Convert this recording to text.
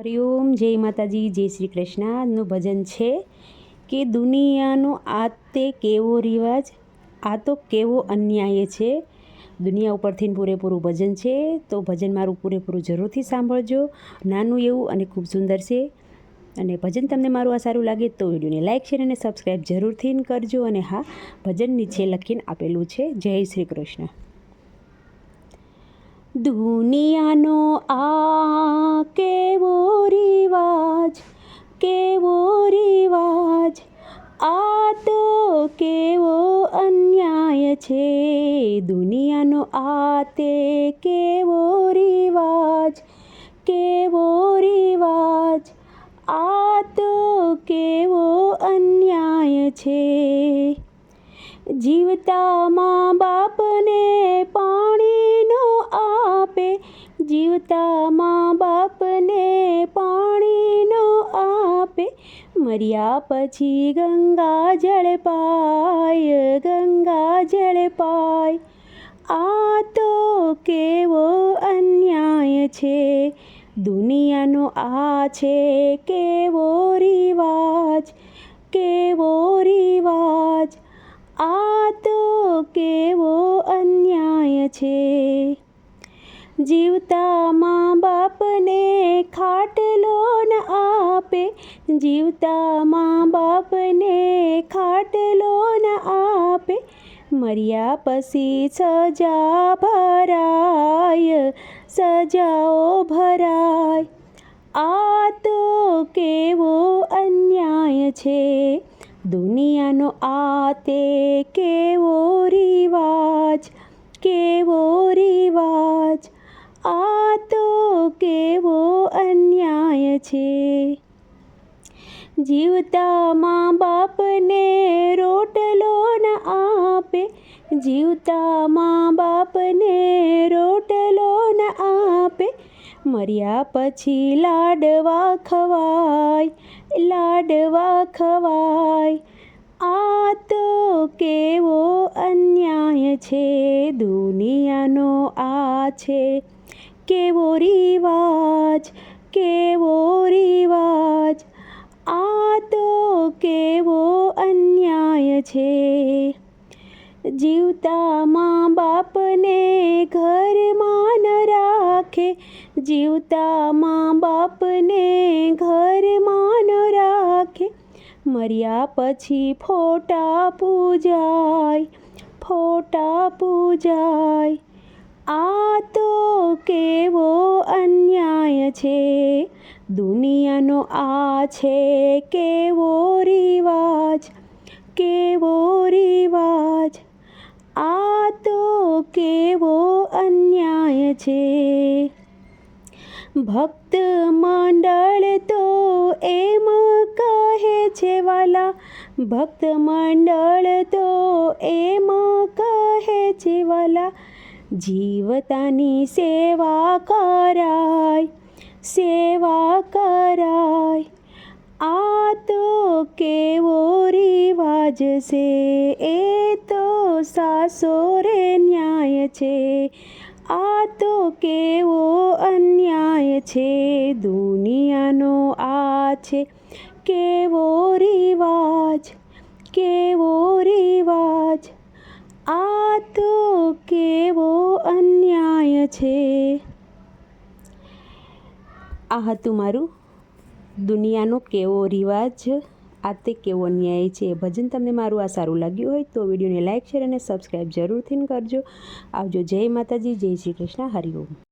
હરિઓમ જય માતાજી, જય શ્રી કૃષ્ણનું ભજન છે કે દુનિયાનો આ તે કેવો રિવાજ, આ તો કેવો અન્યાય છે. દુનિયા ઉપરથી પૂરેપૂરું ભજન છે, તો ભજન મારું પૂરેપૂરું જરૂરથી સાંભળજો. નાનું એવું અને ખૂબ સુંદર છે. અને ભજન તમને મારું આ સારું લાગે તો વિડીયોને લાઇક શેર અને સબસ્ક્રાઈબ જરૂરથી કરજો. અને હા ભજન નીચે લખીને આપેલું છે, જય શ્રી કૃષ્ણ. દુનિયાનો આ કેવો રિવાજ કેવો રિવાજ? આ તો કેવો અન્યાય છે? દુનિયાનો આ તે કેવો રિવાજ કેવો રિવાજ? આ તો કેવો અન્યાય છે? જીવતા મા બાપને પાણીનો મર્યા પછી ગંગા જળ પાય, ગંગા જળ પાય. આ તો કેવો અન્યાય છે. દુનિયાનો આ છે કેવો રિવાજ કેવો રિવાજ. આ તો કેવો અન્યાય છે. જીવતા મા બાપને ખાટલો ન આપે. જીવતા મા બાપને ખાટલો ન આપે. મર્યા પછી સજા ભરાય, સજાઓ ભરાય. આ તો કેવો અન્યાય છે. દુનિયાનો આ તે કેવો રિવાજ કેવો રિવાજ. આ તો કેવો અન્યાય છે. જીવતા મા બાપને રોટલો ન આપે. જીવતા મા બાપને રોટલો ન આપે. મર્યા પછી લાડવા ખવાય લાડવા ખવાય. આ તો કેવો અન્યાય છે. દુનિયાનો આ છે. કેવો રિવાજ કેવો રિવાજ આ તો કેવો અન્યાય છે. જીવતા મા બાપને ઘરમાં ન રાખે. જીવતા મા બાપને ઘરમાં ન રાખે. મર્યા પછી ફોટા પૂજાય ફોટા પૂજાય. આ તો કેવો અન્યાય છે? દુનિયાનો આ છે કેવો રિવાજ? કેવો રિવાજ? આ તો કેવો અન્યાય છે? ભક્ત મંડળ તો એમ કહે છે વાલા, ભક્ત મંડળ તો એમ કહે છે વાલા જીવતાની સેવા કરાય સેવા કરાય. આ તો કેવો રિવાજ છે, એ તો સાસોરે ન્યાય છે. આ તો કેવો અન્યાય છે, દુનિયાનો આ છે. કેવો રિવાજ કેવો રિવાજ. આ તો કેવો છે. આ હતું મારું દુનિયાનો કેવો રિવાજ, આ તે કેવો ન્યાય છે ભજન. તમને મારું આ સારું લાગ્યું હોય તો વિડીયોને લાઇક શેર અને સબસ્ક્રાઈબ જરૂરથી કરજો. આવજો જય માતાજી, જય શ્રી કૃષ્ણ હરિઓમ